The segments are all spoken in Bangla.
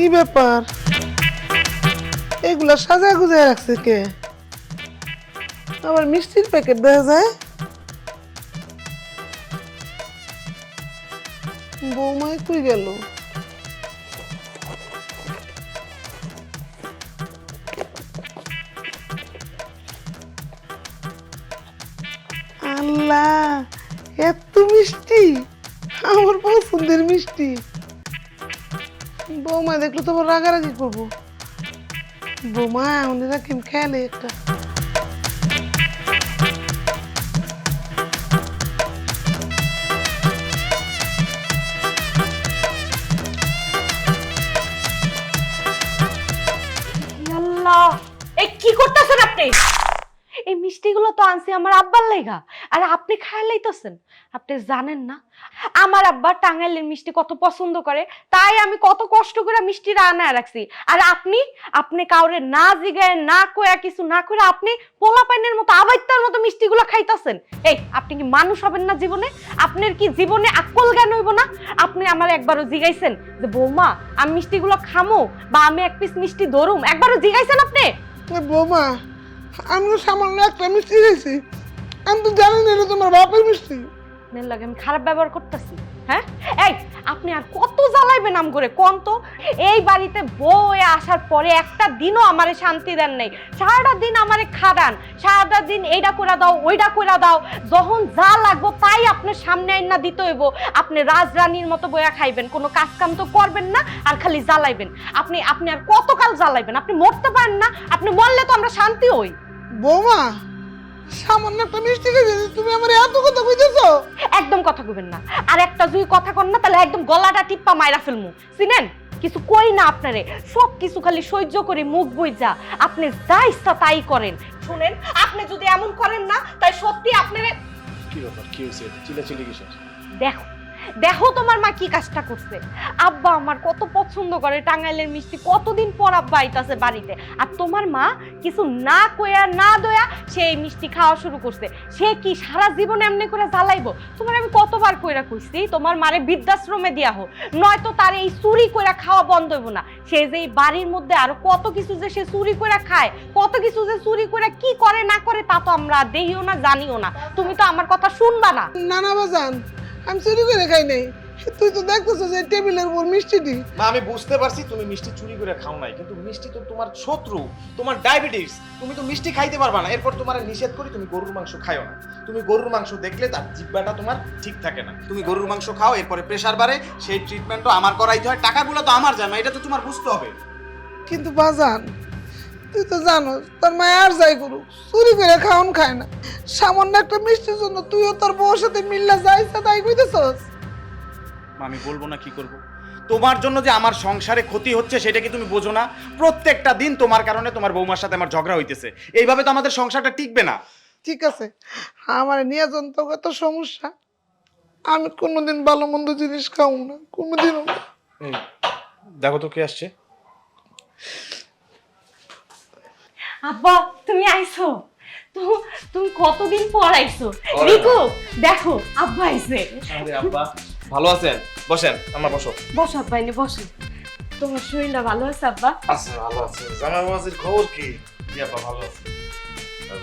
কি ব্যাপার? এগুলা সাজা গুজায় রাখছে কে? আবার মিষ্টির প্যাকেট দেখা যায়? বৌমায় কই গেল? আল্লাহ, এত মিষ্টি! আমার পছন্দের মিষ্টি। বৌমা দেখল তো আবার রাগারাগি করব। বৌমা আমাদের রাখিম খেয়ালে একটা। আল্লাহ! এই কি করতেছেন আপনি? মিষ্টিগুলো তো আনছি আমার আব্বার লেগা। আর আপনি খায় লাইতেছেন। আপনি জানেন না, আমার আব্বা টাঙ্গাইলের মিষ্টি কত পছন্দ করে, তাই আমি কত কষ্ট করে মিষ্টি রান্নায় রাখছি। আর আপনি আপনি কাউরে না জিগায়, না কয়া কিছু না করে আপনি পোলা পাইনের মতো আবাইত্তার মতো মিষ্টিগুলো খাইতেছেন। এই, আপনি কি মানুষ হবেন না জীবনে? আপনার কি জীবনে আকল জ্ঞান হইব না? আপনি আমার একবারও জিগাইছেন যে, বৌমা, আমি মিষ্টিগুলো খামো বা আমি এক পিস মিষ্টি ধরুম। একবারও জিগাইছেন আপনি? এ বৌমা আমিও সামান্য একটা মিষ্টি খাইছি আমি তো জানি না এটা তোমার বাপের মিষ্টি। মেন লাগে আমি খারাপ ব্যবহার করতেছি হ্যাঁ? এই, আপনি আর কত জ্বালাইবেন নাম করে কোন তো? এই বাড়িতে বউ আসার পরে একটা দিনও আমারে শান্তি দেন নাই। সারাটা দিন আমারে খাদান, সারাটা দিন এইটা করে দাও ওইটা করে দাও। যখন যা লাগবো তাই আপনার সামনে আইনা দিতে হইব। আপনি রাজরানীর মতো বইয়া খাইবেন, কোনো কাজ কাম তো করবেন না, আর খালি জ্বালাইবেন। আপনি আপনি আর কতকাল জ্বালাইবেন? আপনি মরতে পারেন না, আপনি মরলে তো আমরা শান্তি হই। বৌমা সামান্য একটা মিষ্টি খেয়েছি তুমি আমার এত কথা কইতেছো? একদম কথা কইবেন না। আর একটা যদি কথা কন না তাহলে একদম গলাটা টিপ্পা মাইরা ফেলমু। চিনেন? কিছু কই না আপনারে। সব কিছু খালি সহ্য করে মুখ বইজা আপনি যা ইচ্ছা তাই করেন। শুনেন আপনি যদি এমন করেন না তাই সত্যি আপনারে কি ব্যাপার? কি হয়েছে চিল্লাচিল্লি কিসের? দেখো দেখো তোমার মা কি কাজটা করছে। আব্বা আমার কত পছন্দ করে টাঙ্গাইলের মিষ্টি, কতদিন পর আব্বা আইতাছে বাড়িতে। আর তোমার মা কিছু না কয়া না দয়া, সে এই মিষ্টি খাওয়া শুরু করছে। সে কি সারা জীবন এমনি করে জ্বালাইবো? তোমার আমি কতবার কইরা কইছি, তোমার মারে বৃদ্ধাশ্রমে দিয়া হোক। নয়তো তার এই চুরি কইরা খাওয়া বন্ধ হইব না। সে যে এই বাড়ির মধ্যে আরও কত কিছু যে সে চুরি কইরা খায়, কত কিছু যে চুরি কইরা কি করে, না করে, তা তো আমরা দেখিও না, জানিও না। তুমি তো আমার কথা শুনবা না। নানা বাজান আমি চুরি করে খাই নাই। তুই তো দেখতেছো যে টেবিলের উপর মিষ্টিটি মা আমি বুঝতে পারছি তুমি মিষ্টি চুরি করে খাও নাই কিন্তু মিষ্টি তো তোমার শত্রু তোমার ডায়াবেটিস। তুমি তো মিষ্টি খাইতে পারবা না এরপর তোমার নিষেধ করি তুমি গরুর মাংস খাও না। তুমি গরুর মাংস দেখলে তার জিব্বাটা তোমার ঠিক থাকে না। তুমি গরুর মাংস খাও এরপরে প্রেসার বাড়ে সেই ট্রিটমেন্টও আমার করাইতে হয় টাকাগুলো তো আমার জানা এটা তো তোমার বুঝতে হবে। কিন্তু বাজান তুই তো জানো তোর মায় আর যাই করুক চুরি করে খাওন খায় না। সামান্য একটা মিষ্টির জন্য তুইও তোর বউর সাথে মিল্লা যাইছে তাই কইতেছস? আমি বলব না কি করব। তোমার জন্য যে আমার সংসারে ক্ষতি হচ্ছে সেটা কি তুমি বোঝো না? প্রত্যেকটা দিন তোমার কারণে তোমার বৌমার সাথে আমার ঝগড়া হইতেছে। এইভাবে তো আমাদের সংসারটা টিকবে না। ঠিক আছে আমার নিয়ে যন্ত্রগত সমস্যা। আমি কোনোদিন ভালো মন্দ জিনিস খাও না কোনোদিনও না। এই, দেখো তো কে আসছে। আব্বা তুমি আইছো। তো তুমি কতদিন পর আইছো? রিকু দেখো আব্বা আইছে। আরে আব্বা ভালো আছেন? বসেন আমার বসো। বসো আব্বা এনে বসো। তোমার শরীরটা ভালো আছে আব্বা? আছে ভালো আছে। জামাই মাঝির খবর কি? আব্বা ভালো আছে।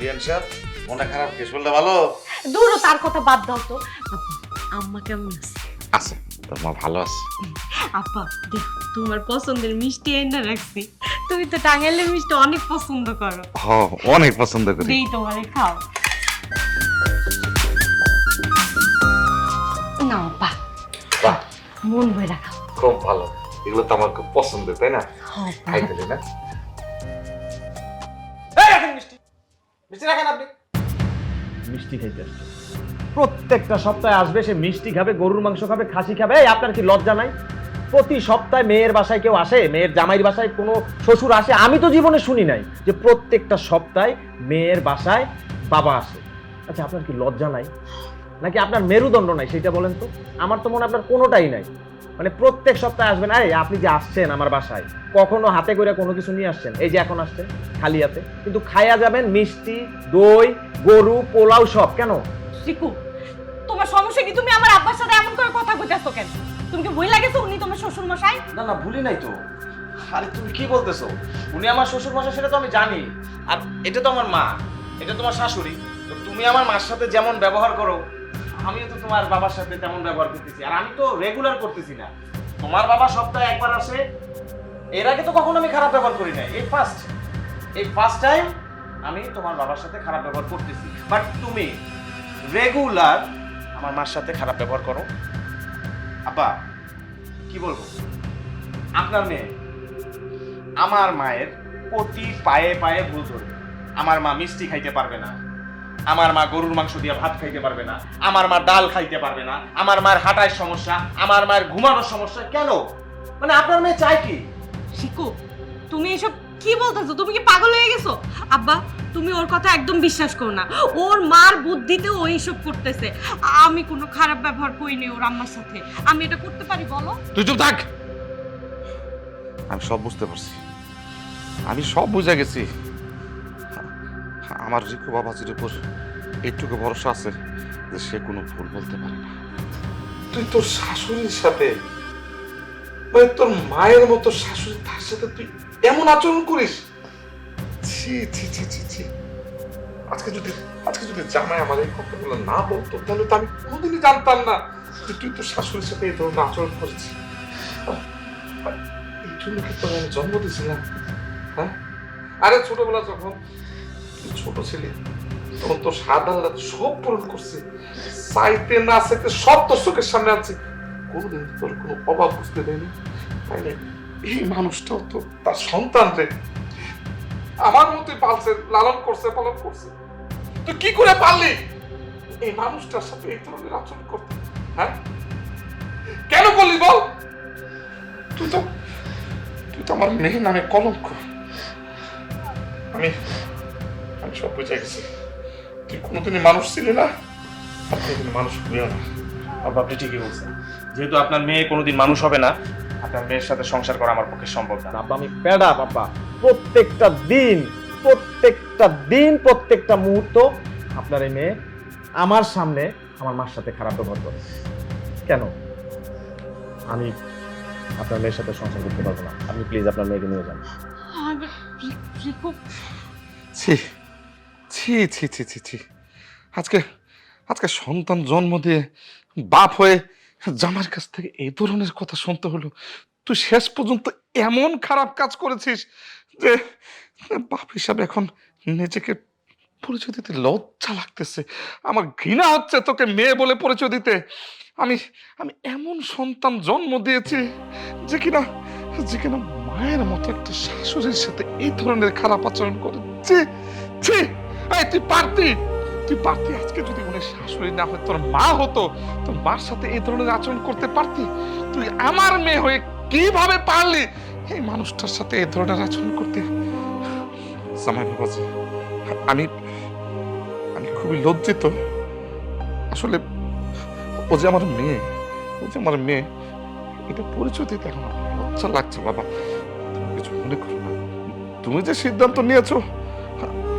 রিয়ান সাহেব মনটা খারাপ কি? শরীরটা ভালো? তার কথা বাদ দাও তো। আম্মা কেমন আছে? আছে মা ভালো আছে। আব্বা দেখো তোমার পছন্দের মিষ্টি এনে রাখছি। তুমি তো টাঙ্গাইলের মিষ্টি অনেক পছন্দ করো। হ অনেক পছন্দ করি। দেই তোমারে খাও। না আব্বা বাহ। মন ভরে খাও। খুব ভালো। এগুলো তো আমার খুব পছন্দ তাই না? হ্যাঁ খাইতে না? এই রাখেন মিষ্টি। মিষ্টি রাখেন আপনি। মিষ্টি খাইতে আসছে। প্রত্যেকটা সপ্তাহে আসবে সে মিষ্টি খাবে গরুর মাংস খাবে খাসি খাবে। এই আপনার কি লজ্জা নাই? প্রতি সপ্তাহে মেয়ের বাসায় কেউ আসে, মেয়ের জামাইয়ের বাসায় কোনো শ্বশুর আসে, আমি তো জীবনে শুনি নাই যে প্রত্যেকটা সপ্তাহে মেয়ের বাসায় বাবা আসে। আচ্ছা আপনার কি লজ্জা নাই? নাকি আপনার মেরুদণ্ড নাই, সেটা বলেন তো? আমার তো মনে আপনার কোনোটাই নাই। মানে প্রত্যেক সপ্তাহে আসবেন, আরে, আপনি যে আসছেন আমার বাসায়, কখনো হাতে করে কোনো কিছু নিয়ে আসছেন? এই যে এখন আসছেন খালি হাতে। কিন্তু খাইয়া যাবেন মিষ্টি, দই, গরু, পোলাও সব। কেন? রিকু তোমার সমস্যা কি? তুমি আমার আব্বার সাথে এমন করে কথা কইতাছো কেন? তুমি কি ভয় লাগেছো? উনি তোমার শ্বশুর মশাই না না ভুলি নাই তো। আরে, তুমি কি বলতেছো? উনি আমার শ্বশুর মশাই সেটা তো আমি জানি। আর এটা তো আমার মা, এটা তোমার শাশুড়ি। তো তুমি আমার মার সাথে যেমন ব্যবহার করো, আমিও তো তোমার বাবার সাথে তেমন ব্যবহার করতেছি। আর আমি তো রেগুলার করতেছি না। তোমার বাবা সপ্তাহে একবার আসে, এর আগে তো কখনো আমি খারাপ ব্যবহার করি নাই। এই ফার্স্ট এই ফার্স্ট টাইম আমি তোমার বাবার সাথে খারাপ ব্যবহার করতেছি। বাট তুমি রেগুলার আমার মার সাথে খারাপ ব্যবহার করো। আব্বা, কি বলব? আপনার মেয়ে, আমার মায়ের প্রতি পায়ে পায়ে ভুল ধরবে। আমার মা মিষ্টি খাইতে পারবে না। আমার মা গরুর মাংস দিয়ে ভাত খাইতে পারবে না। আমার মা ডাল খাইতে পারবে না। আমার মায়ের হাঁটার সমস্যা, আমার মায়ের ঘুমানোর সমস্যা কেন? মানে আপনার মেয়ে চায় কি? শিকু তুমি এসব কি বলতেছো? তুমি কি পাগল হয়ে গেছো? আব্বা তুমি ওর কথা একদম বিশ্বাস করো না। ওর মার বুদ্ধিতে ও এইসব করতেছে। আমি কোনো খারাপ ব্যবহার করিনি ওর আম্মার সাথে। আমি এটা করতে পারি বলো। তুই চুপ থাক। আমি সব বুঝতে পারছি। আমি সব বুঝে গেছি। আমার রিকু বাবাজির উপর এইটুকু ভরসা আছে যে সে কোনো ভুল বলতে পারে না। তুই তোর শাশুড়ির সাথে মানে তোর মায়ের মতো শাশুড়ি, তার সাথে তুই এমন আচরণ করিস? ছি ছি ছি ছি ছি। আজকে যদি আজকে যদি জামাই আমার এই কথাগুলো না বলতো, তাহলে তো আমি কোনোদিনই জানতাম না যে তুই তোর শাশুড়ির সাথে এই ধরনের আচরণ করেছিস। এই জন্য কি তোর আমি জন্ম দিয়েছিলাম? হ্যাঁ? আরে ছোটবেলা যখন ছোট ছিলি, তখন তোর সাদা সব পূরণ করছে। চাইতে না চাইতে সব তোর চোখের সামনে আছে কোনোদিন তোর কোনো অভাব বুঝতে দেয়নি? তাইলে এই মানুষটাও তো তার সন্তান রে। আমার মতোই পালছে, লালন করছে, পালন করছে। তুই কি করে পারলি? এই মানুষটার সাথে এই ধরনের আচরণ করতে। হ্যাঁ? কেন করলি বল? তুই তো তুই তো আমার মেয়ের নামে কলঙ্ক। আমি আমি সব বুঝে গেছি। তুই কোনোদিনই মানুষ ছিলি না, আর কোনোদিন মানুষ হবেও না। বাবা আপনি ঠিকই বলছেন। যেহেতু আপনার মেয়ে কোনোদিন মানুষ হবে না আপনার মেয়ের সাথে সংসার করা আমার পক্ষে সম্ভব না। আব্বা আমি প্যাডা বাবা। প্রত্যেকটা দিন প্রত্যেকটা দিন প্রত্যেকটা মুহূর্ত আপনার এই মেয়ে আমার সামনে আমার মার সাথে খারাপ ব্যবহার করে। কেন? আমি আপনার মেয়ের সাথে সংসার করতে পারব না। আপনি প্লিজ আপনার মেয়েকে নিয়ে যান। ছি ছি ছি ছি ছি। আজকে আজকে সন্তান জন্ম দিয়ে বাপ হয়ে জামার কাছ থেকে এই ধরনের কথা শুনতে হলো। তুই শেষ পর্যন্ত এমন খারাপ কাজ করেছিস যে, বাপ হিসাবে এখন নিজেকে পরিচয় দিতে লজ্জা লাগতেছে। আমার ঘৃণা হচ্ছে তোকে মেয়ে বলে পরিচয় দিতে। আমি আমি এমন সন্তান জন্ম দিয়েছি যে কিনা যে কিনা মায়ের মতো একটা শাশুড়ির সাথে এই ধরনের খারাপ আচরণ করে ছি ছি, এই তুই পারতি? তুই পারতি আজকে যদি মনে শাশুড়ি না হয়, তোর মা হতো, তোর মার সাথে এই ধরনের আচরণ করতে পারতি? তুই আমার মেয়ে হয়ে কীভাবে পারলি এই মানুষটার সাথে এই ধরনের আচরণ করতে? বাবাজি, আমি আমি খুবই লজ্জিত। আসলে ও যে আমার মেয়ে, ও যে আমার মেয়ে, এটা পরিচয় দিতে আমার লজ্জা লাগছে বাবা। তুমি কিছু মনে করো না। তুমি যে সিদ্ধান্ত নিয়েছো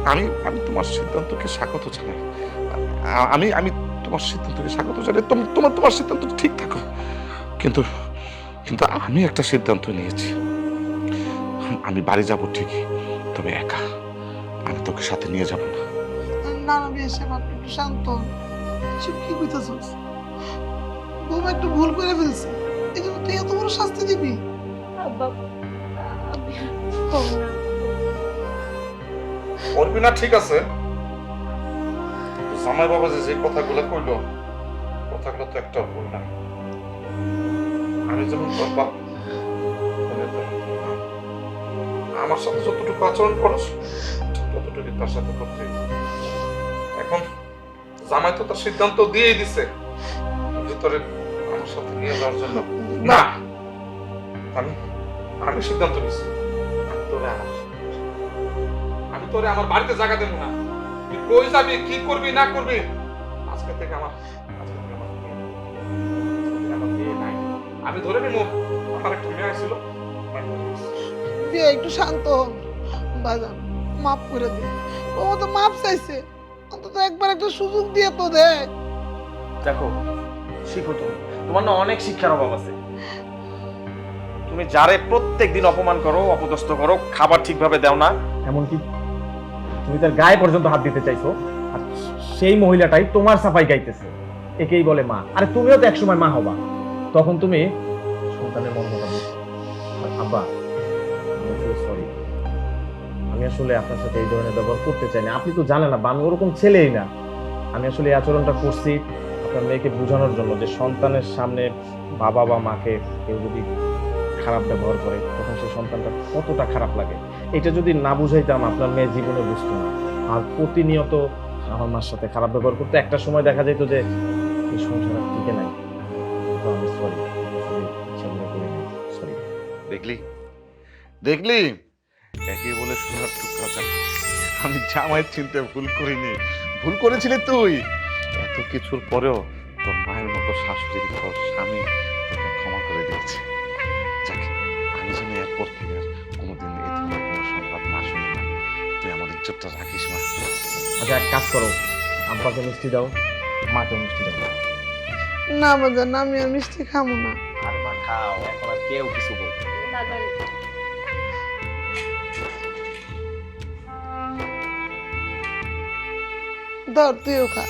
আমি আমি তোমার সিদ্ধান্তকে স্বাগত জানাই। আমি আমি তোমার সিদ্ধান্তকে স্বাগত জানাই। তোম- তোমার তোমার সিদ্ধান্ত ঠিক থাকো। কিন্তু কিন্তু আমি একটা সিদ্ধান্ত নিয়েছি। আমি বাড়ি যাব ঠিকই তবে একা। আমি তোকে সাথে নিয়ে যাব না। না না আপনি একটু শান্ত। কি কইতেছস বৌমা একটু ভুল করে ফেলছে। এই জন্য তুই এত বড় শাস্তি দিবি? আব্বা আমি করব না, ঠিক আছে? জামাই বাবা যে যে কথাগুলো কইলো, কথাগুলো তো একটা ভুল না। আমি তোর বাপ তুমি তেমন তোর মা। আমার সাথে যতটুকু আচরণ করস ততটুকু তার সাথে করতে। এখন জামাই তো তার সিদ্ধান্ত দিয়েই দিছে ভিতরে আমার সাথে নিয়ে যাওয়ার জন্য। না! আমি আমি সিদ্ধান্ত নিছি। তোরে আমার আমি তোরে আমার বাড়িতে জায়গা দেবো না। তুই কই যাবি কি করবি না করবি? আজকে থেকে আমার আজকে থেকে আমার। আমার মেয়ে নাই। আমি ধরে নিব। আমার একটা মেয়ে ছিল বিয়ে একটু শান্ত হন বাজান মাফ করে দে। ও তো মাফ চাইছে। অন্তত একবার একটা সুযোগ দিয়ে তো দেখ দেখো শিখো তুমি। তোমার না অনেক শিক্ষার অভাব আছে। তুমি যারে প্রত্যেক দিন অপমান করো অপদস্থ করো খাবার ঠিকভাবে দাও না এমনকি তুমি তার গায়ে পর্যন্ত হাত দিতে চাইছো, আর সেই মহিলাটাই তোমার সাফাই গাইতেছে। একেই বলে মা। আরে তুমিও তো একসময় মা হবা। তখন তুমি সন্তানের বুঝছ আর আব্বা সরি আমি আসলে আপনার সাথে এই ধরনের ব্যবহার করতে চাই না। আপনি তো জানেন না বা আমি ওরকম ছেলেই না। আমি আসলে এই আচরণটা করছি আপনার মেয়েকে বোঝানোর জন্য যে সন্তানের সামনে বাবা বা মাকে কেউ যদি খারাপ ব্যবহার করে, তখন সেই সন্তানটা কতটা খারাপ লাগে? এটা যদি না বুঝাইতাম, আপনার মেয়ে জীবনে বুঝতো না। আর প্রতিনিয়ত আমার মার সাথে খারাপ ব্যবহার করতে একটা সময় দেখা যেত যে, এই সংসার টিকে নাই। সরি দেখলি? দেখলি? একে বলে সোনার টুকরা আমি জামাইয়ের চিনতে ভুল করিনি। ভুল করেছিলি তুই? এত কিছুর পরেও তোর মায়ের মতো শাশুড়ি তোর স্বামী তোকে ক্ষমা করে দিয়েছে। এরপর থেকে কোনোদিন এই ধরনের কোনো সংবাদ না শুনি না। তুই আমাদের ইজ্জতটা রাখিস মা। আচ্ছা এক কাজ করো। আব্বাকে মিষ্টি দাও মাকে মিষ্টি দাও। না বাজান আমি আর মিষ্টি খাব না। আরে মা খাও এখন আর কেউ কিছু বলবে না। ধর তুইও খা।